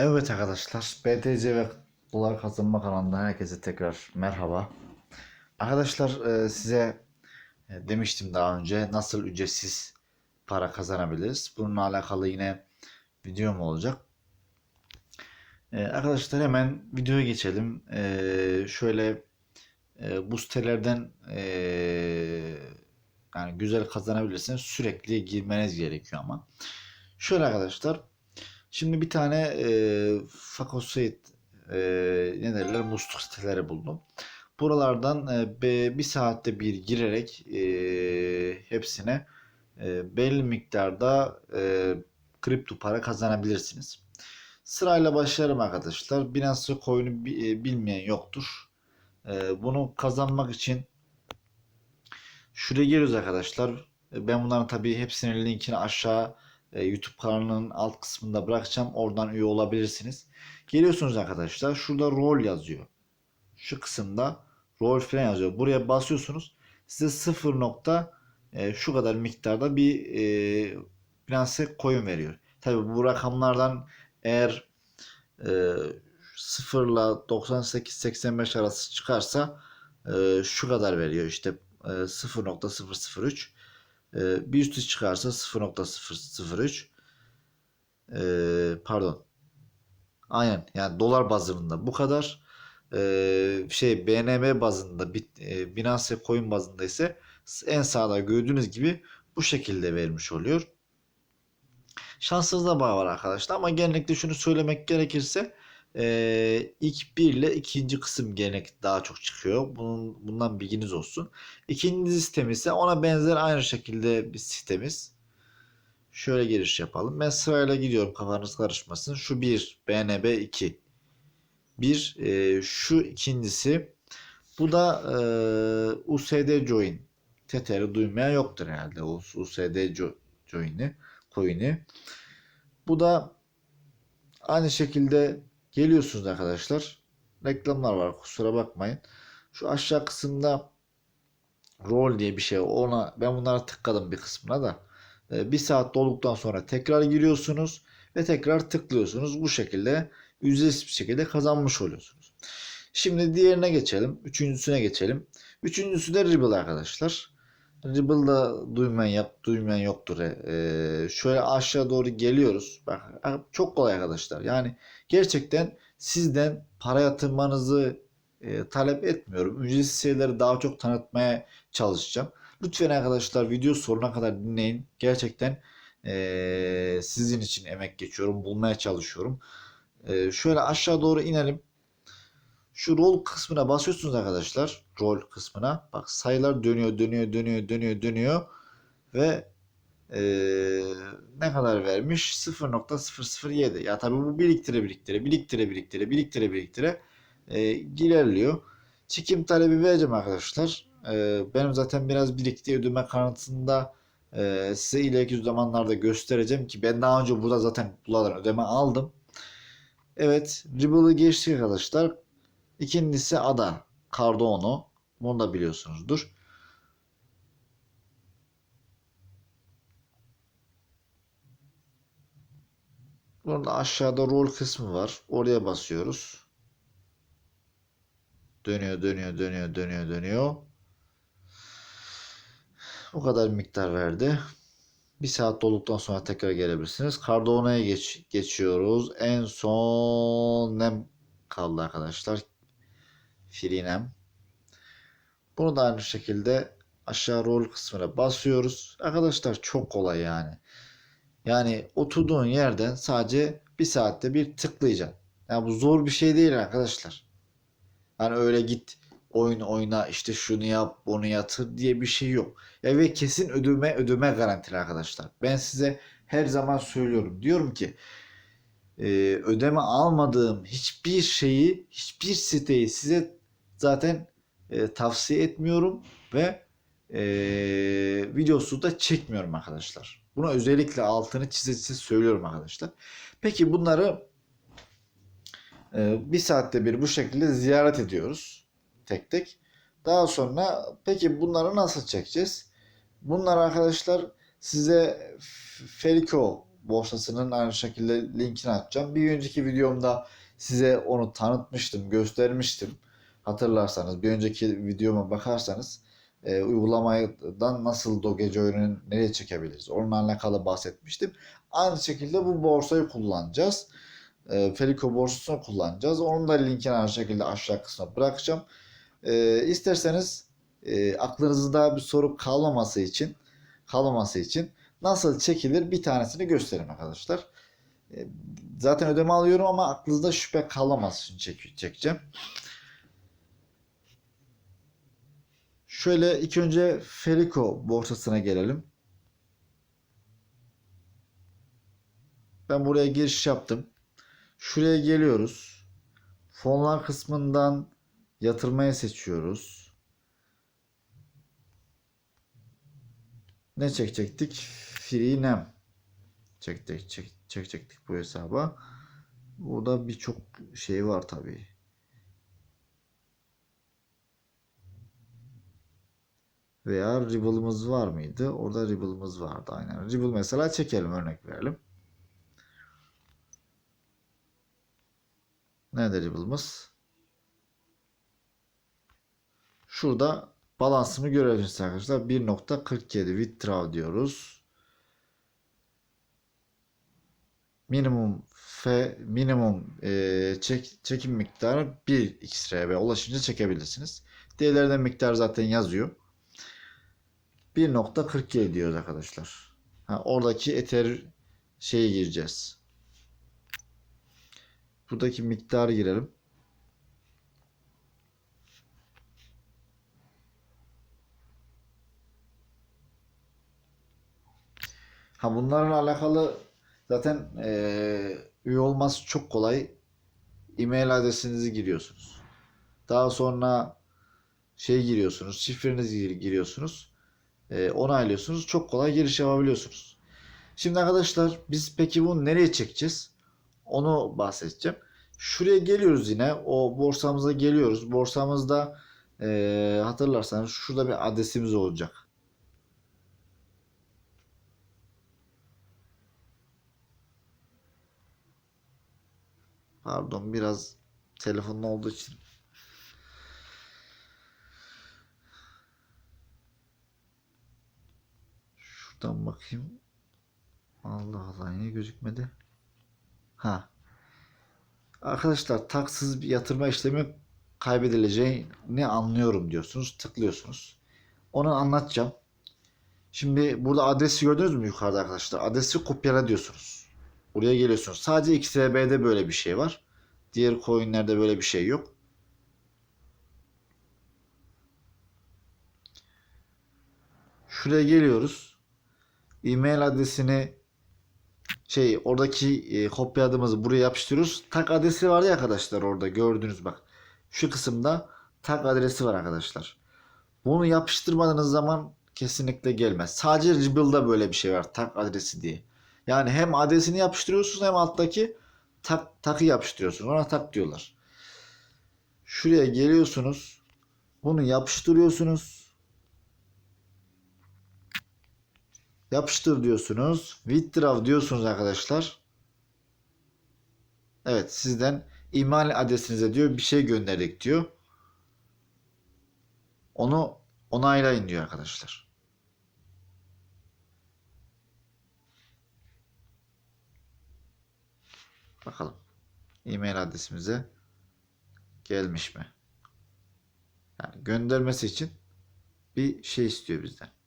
Evet arkadaşlar, BTC ve dolar kazanma kanalından herkese tekrar merhaba. Arkadaşlar e, size e, demiştim daha önce nasıl ücretsiz para kazanabiliriz. Bununla alakalı yine videom olacak. E, Arkadaşlar hemen videoya geçelim. Şöyle bu sitelerden yani güzel kazanabilirsiniz. Sürekli girmeniz gerekiyor ama. Şöyle arkadaşlar. Şimdi bir tane e, Fakosite e, ne derler musluk siteleri buldum. Buralardan e, bir saatte bir girerek e, hepsine e, belli miktarda e, kripto para kazanabilirsiniz. Sırayla başlarım arkadaşlar. Binance Coin'i e, bilmeyen yoktur. E, bunu kazanmak için şuraya giriyoruz arkadaşlar. E, Ben bunların tabii hepsinin linkini aşağı e, YouTube kanalının alt kısmında bırakacağım. Oradan üye olabilirsiniz. Geliyorsunuz arkadaşlar. Şurada rol yazıyor. Şu kısımda rol falan yazıyor. Buraya basıyorsunuz. Size 0 nokta e, şu kadar miktarda bir e, Binance coin veriyor. Tabii bu rakamlardan eğer e, 0 ile 98-85 arası çıkarsa e, şu kadar veriyor. İşte e, 0.003 ee, bir üstü çıkarsa 0.003 ee, pardon. Aynen. Yani dolar bazında bu kadar. Ee, şey BNB bazında bit- e, Binance Coin bazında ise en sağda gördüğünüz gibi bu şekilde vermiş oluyor. Şansınıza bağlı var arkadaşlar ama genellikle şunu söylemek gerekirse ee, ilk bir ile ikinci kısım genellikle daha çok çıkıyor. Bunun, bundan bilginiz olsun. İkinci sistem ise ona benzer aynı şekilde bir sistemiz. Şöyle giriş yapalım. Ben sırayla gidiyorum kafanız karışmasın. Şu 1, BNB 2. 1, e, şu ikincisi. Bu da e, USD Join. Tether'i duymayan yoktur herhalde. O USD Jo- Join'i, coin'i. Bu da aynı şekilde geliyorsunuz arkadaşlar. Reklamlar var kusura bakmayın. Şu aşağı kısımda rol diye bir şey ona ben bunlara tıkladım bir kısmına da. Ee, bir saat dolduktan sonra tekrar giriyorsunuz ve tekrar tıklıyorsunuz. Bu şekilde ücretsiz bir şekilde kazanmış oluyorsunuz. Şimdi diğerine geçelim üçüncüsüne geçelim. Üçüncüsü de Ripple arkadaşlar Ripple'da duymayan yap duymayan yoktur Ee, şöyle aşağı doğru geliyoruz bak çok kolay arkadaşlar yani gerçekten sizden para yatırmanızı e, talep etmiyorum ücretsiz şeyleri daha çok tanıtmaya çalışacağım Lütfen arkadaşlar video sonuna kadar dinleyin. Gerçekten eee, sizin için emek geçiyorum. Bulmaya çalışıyorum. Eee, şöyle aşağı doğru inelim. Şu rol kısmına basıyorsunuz arkadaşlar. Rol kısmına. Bak sayılar dönüyor, dönüyor, dönüyor, dönüyor, dönüyor. Ve eee, ne kadar vermiş? 0.007. Ya tabii bu biriktire biriktire, biriktire biriktire, biriktire biriktire eee, ilerliyor. Çekim talebi vereceğim arkadaşlar. Ee, benim zaten biraz birikti ödeme kanıtında e, size ileriki zamanlarda göstereceğim ki ben daha önce burada zaten bunlardan ödeme aldım. Evet, Ripple'ı geçtik arkadaşlar. İkincisi Ada, Cardano. Bunu da biliyorsunuzdur. Burada aşağıda rol kısmı var. Oraya basıyoruz. Dönüyor, dönüyor, dönüyor, dönüyor, dönüyor. O kadar miktar verdi. Bir saat dolduktan sonra tekrar gelebilirsiniz. Cardano'ya geç, geçiyoruz. En son nem kaldı arkadaşlar. Free Bunu da aynı şekilde aşağı rol kısmına basıyoruz. Arkadaşlar çok kolay yani. Yani oturduğun yerden sadece bir saatte bir tıklayacaksın. Yani bu zor bir şey değil arkadaşlar. Hani öyle git oyun oyna işte şunu yap bunu yatır diye bir şey yok. Ya ve kesin ödeme ödeme garantili arkadaşlar. Ben size her zaman söylüyorum. Diyorum ki ödeme almadığım hiçbir şeyi hiçbir siteyi size zaten e, tavsiye etmiyorum ve e, videosu da çekmiyorum arkadaşlar. Bunu özellikle altını çize söylüyorum arkadaşlar. Peki bunları e, bir saatte bir bu şekilde ziyaret ediyoruz tek tek. Daha sonra peki bunları nasıl çekeceğiz? Bunlar arkadaşlar size Felico borsasının aynı şekilde linkini atacağım. Bir önceki videomda size onu tanıtmıştım, göstermiştim. Hatırlarsanız bir önceki videoma bakarsanız e, uygulamadan nasıl Doge oyununu nereye çekebiliriz? Onunla alakalı bahsetmiştim. Aynı şekilde bu borsayı kullanacağız. E, Felico borsasını kullanacağız. Onun da linkini aynı şekilde aşağı kısmına bırakacağım. E, isterseniz e, aklınızda bir soru kalmaması için kalmaması için nasıl çekilir bir tanesini göstereyim arkadaşlar. E, zaten ödeme alıyorum ama aklınızda şüphe kalmaması için çek çekeceğim. Şöyle ilk önce Felico borsasına gelelim. Ben buraya giriş yaptım. Şuraya geliyoruz. Fonlar kısmından yatırmayı seçiyoruz. Ne çekecektik? Free nem. Çektik, çek, çekecektik bu hesaba. Burada birçok şey var tabii. Veya Ribble'ımız var mıydı? Orada Ribble'ımız vardı aynen. Ribble mesela çekelim örnek verelim. Nerede Ribble'ımız? Şurada balansımı görebilirsiniz arkadaşlar. 1.47 withdraw diyoruz. Minimum F minimum e, çek, çekim miktarı 1 XRB ulaşınca çekebilirsiniz. Diğerlerden miktar zaten yazıyor. 1.47 diyoruz arkadaşlar. Ha, oradaki Ether şeyi gireceğiz. Buradaki miktarı girelim. Ha bunlarla alakalı zaten eee üye olması çok kolay. E-mail adresinizi giriyorsunuz. Daha sonra şey giriyorsunuz, şifrenizi gir- giriyorsunuz. Eee, onaylıyorsunuz. Çok kolay giriş yapabiliyorsunuz. Şimdi arkadaşlar biz peki bunu nereye çekeceğiz? Onu bahsedeceğim. Şuraya geliyoruz yine. O borsamıza geliyoruz. Borsamızda eee, hatırlarsanız şurada bir adresimiz olacak. Pardon biraz telefonun olduğu için. Şuradan bakayım. Allah Allah niye gözükmedi? Ha. Arkadaşlar taksız bir yatırma işlemi kaybedileceğini anlıyorum diyorsunuz. Tıklıyorsunuz. Onu anlatacağım. Şimdi burada adresi gördünüz mü yukarıda arkadaşlar? Adresi kopyala diyorsunuz. Buraya geliyorsunuz. Sadece XRB'de böyle bir şey var. Diğer coinlerde böyle bir şey yok. Şuraya geliyoruz. E-mail adresini şey oradaki e, kopyaladığımızı buraya yapıştırıyoruz. Tak adresi var ya arkadaşlar orada gördünüz bak. Şu kısımda tak adresi var arkadaşlar. Bunu yapıştırmadığınız zaman kesinlikle gelmez. Sadece Ribble'da böyle bir şey var. Tak adresi diye. Yani hem adresini yapıştırıyorsunuz hem alttaki tak takı yapıştırıyorsunuz. Ona tak diyorlar. Şuraya geliyorsunuz. Bunu yapıştırıyorsunuz. Yapıştır diyorsunuz. Withdraw diyorsunuz arkadaşlar. Evet sizden email adresinize diyor bir şey gönderdik diyor. Onu onaylayın diyor arkadaşlar. Bakalım. E-mail adresimize gelmiş mi? Yani göndermesi için bir şey istiyor bizden.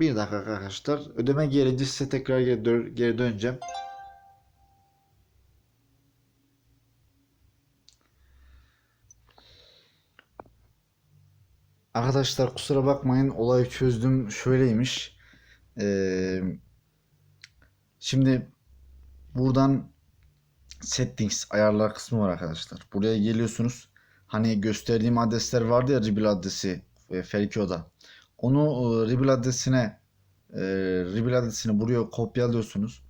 Bir dakika arkadaşlar. Ödeme gelince size tekrar geri, dö- geri döneceğim. Arkadaşlar kusura bakmayın olayı çözdüm şöyleymiş. Ee, şimdi buradan settings ayarlar kısmı var arkadaşlar. Buraya geliyorsunuz. hani gösterdiğim adresler vardı ya Ribil adresi e, Felkio'da. Onu e, Ribil adresine e, Ribil adresini buraya kopyalıyorsunuz.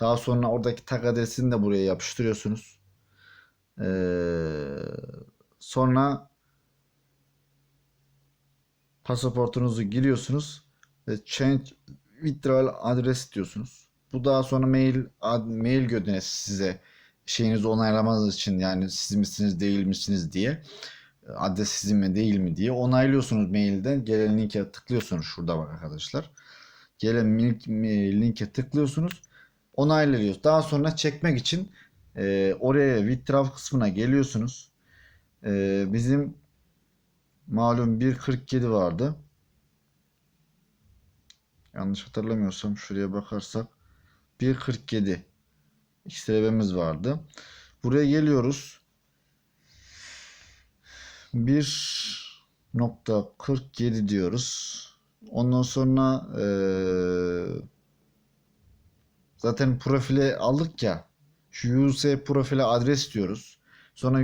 Daha sonra oradaki tag adresini de buraya yapıştırıyorsunuz. Ee, sonra pasaportunuzu giriyorsunuz ve change withdrawal adres diyorsunuz. Bu daha sonra mail ad, mail gönderir size şeyinizi onaylamanız için yani siz misiniz değil misiniz diye adres sizin mi değil mi diye onaylıyorsunuz mailden gelen linke tıklıyorsunuz şurada bak arkadaşlar. Gelen link, linke tıklıyorsunuz onaylıyoruz. Daha sonra çekmek için e, oraya withdraw kısmına geliyorsunuz. E, bizim malum 1.47 vardı. Yanlış hatırlamıyorsam şuraya bakarsak 1.47 XLB'miz vardı. Buraya geliyoruz. 1.47 diyoruz. Ondan sonra eee Zaten profile aldık ya. Şu use profile adres diyoruz. Sonra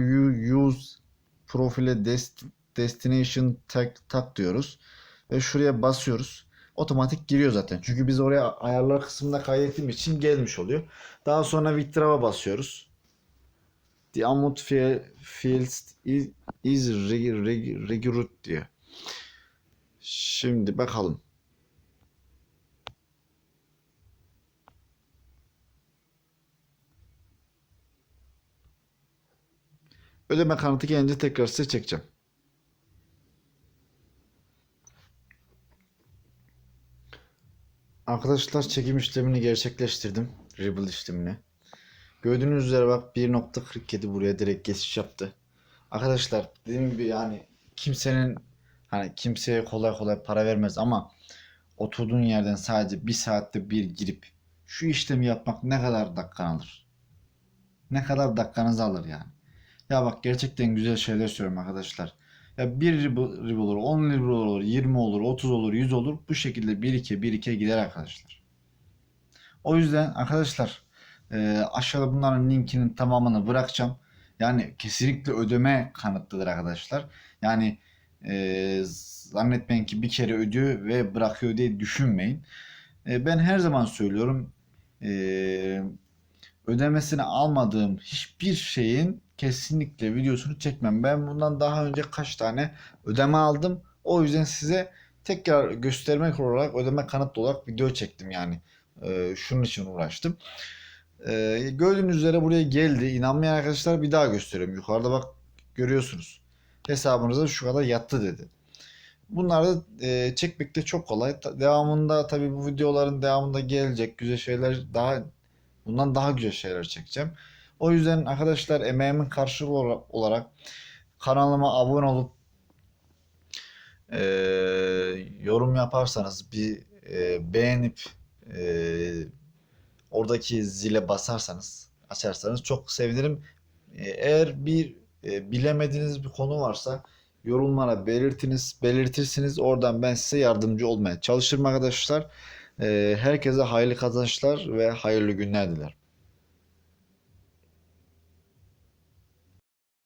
use profile dest, destination tag, tag diyoruz. Ve şuraya basıyoruz. Otomatik giriyor zaten. Çünkü biz oraya ayarlar kısmında kaydettiğim için gelmiş oluyor. Daha sonra withdraw'a basıyoruz. Amount fi- fields is, is reg- reg- regulated diyor. Şimdi bakalım. Ödeme kanıtı gelince tekrar size çekeceğim. Arkadaşlar çekim işlemini gerçekleştirdim. Rebuild işlemini. Gördüğünüz üzere bak 1.47 buraya direkt geçiş yaptı. Arkadaşlar dediğim gibi yani kimsenin hani kimseye kolay kolay para vermez ama oturduğun yerden sadece bir saatte bir girip şu işlemi yapmak ne kadar dakikan alır? Ne kadar dakikanızı alır yani? Ya bak gerçekten güzel şeyler söylüyorum arkadaşlar. Ya 1 ribu, ribu olur, 10 ribu olur, 20 olur, 30 olur, 100 olur. Bu şekilde 1-2, 1-2 gider arkadaşlar. O yüzden arkadaşlar e, aşağıda bunların linkinin tamamını bırakacağım. Yani kesinlikle ödeme kanıtlıdır arkadaşlar. Yani e, zannetmeyin ki bir kere ödüyor ve bırakıyor diye düşünmeyin. E, ben her zaman söylüyorum e, ödemesini almadığım hiçbir şeyin kesinlikle videosunu çekmem. Ben bundan daha önce kaç tane ödeme aldım. O yüzden size tekrar göstermek olarak ödeme kanıtlı olarak video çektim yani. Ee, şunun için uğraştım. Ee, gördüğünüz üzere buraya geldi. İnanmayan arkadaşlar bir daha gösteriyorum. Yukarıda bak görüyorsunuz. Hesabınıza şu kadar yattı dedi. Bunları da e, çekmek de çok kolay. Devamında tabii bu videoların devamında gelecek güzel şeyler daha bundan daha güzel şeyler çekeceğim. O yüzden arkadaşlar emeğimin karşılığı ola- olarak kanalıma abone olup e, yorum yaparsanız bir e, beğenip e, oradaki zile basarsanız açarsanız çok sevinirim. E, eğer bir e, bilemediğiniz bir konu varsa yorumlara belirtiniz, belirtirsiniz. Oradan ben size yardımcı olmaya çalışırım arkadaşlar. E, herkese hayırlı kazançlar ve hayırlı günler dilerim.